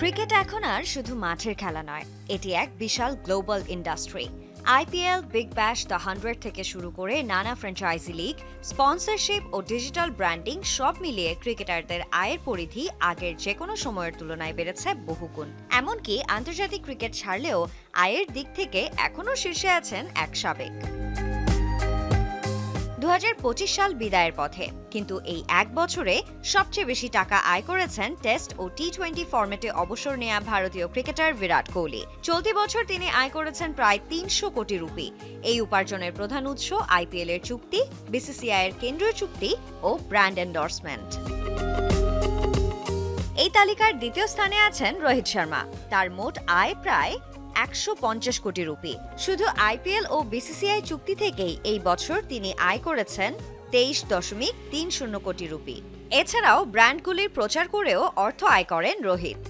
Cricket এখন আর শুধু মাঠের খেলা নয়, এটি এক বিশাল global industry. IPL Big Bash, the hundred থেকে শুরু করে নানা ফ্র্যাঞ্চাইজি লিগ, স্পন্সরশিপ ও ডিজিটাল ব্র্যান্ডিং সব মিলিয়ে ক্রিকেটারদের আয়ের পরিধি আগের যে কোনো সময়ের তুলনায় বেড়েছে বহুগুণ। এমনকি আন্তর্জাতিক ক্রিকেট ছাড়লেও আয়ের দিক থেকে এখনও শীর্ষে আছেন এক সাবেক। সাল বিদায়ের পথে। কিন্তু এই এক বছরে সবচেয়ে বেশি টাকা আয় করেছেন টেস্ট ও টি টোয়েন্টি ফরম্যাটে অবসর নেওয়া ভারতীয় ক্রিকেটার বিরাট কোহলি। চলতি বছর তিনি আয় করেছেন প্রায় তিনশো কোটি রুপি। এই উপার্জনের প্রধান উৎস আইপিএল এর চুক্তি বিসিসিআই এর কেন্দ্রীয় চুক্তি ও ব্র্যান্ড এন্ডোর্সমেন্ট। এই তালিকার দ্বিতীয় স্থানে আছেন রোহিত শর্মা। তার মোট আয় প্রায় একশো পঞ্চাশ কোটি রুপি। শুধু আইপিএল ও বিসিসিআই চুক্তি থেকেই এই বছর তিনি আয় করেছেন তেইশ দশমিক তিন শূন্য কোটি রুপি। এছাড়াও ব্র্যান্ডগুলির প্রচার করেও অর্থ আয় করেন রোহিত।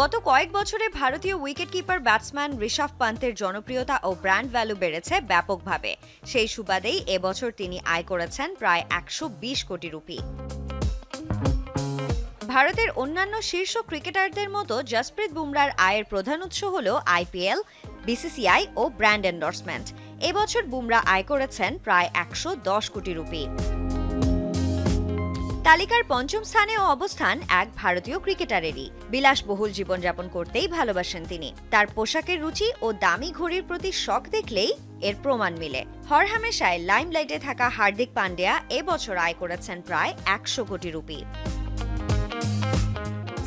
গত কয়েক বছরে ভারতীয় উইকেটকিপার ব্যাটসম্যান ঋষভ পান্তের জনপ্রিয়তা ও ব্র্যান্ড ভ্যালু বেড়েছে ব্যাপকভাবে। সেই সুবাদেই এবছর তিনি আয় করেছেন প্রায় একশো বিশ কোটি রুপি। ভারতের অন্যান্য শীর্ষ ক্রিকেটারদের মতো জসপ্রীত বুমরার আয়ের প্রধান উৎস হল আইপিএল, বিসিসিআই ও ব্র্যান্ড এন্ডোর্সমেন্ট। এবছর বুমরা আয় করেছেন প্রায় একশো দশ কোটি রুপি। তালিকার পঞ্চম স্থানেও অবস্থান এক ভারতীয় ক্রিকেটারেরই। বিলাসবহুল জীবনযাপন করতেই ভালোবাসেন তিনি। তার পোশাকের রুচি ও দামি ঘড়ির প্রতি শখ দেখলেই এর প্রমাণ মিলে। হরহামেশায় লাইমলাইটে থাকা হার্দিক পান্ডিয়া এবছর আয় করেছেন প্রায় একশো কোটি rupee.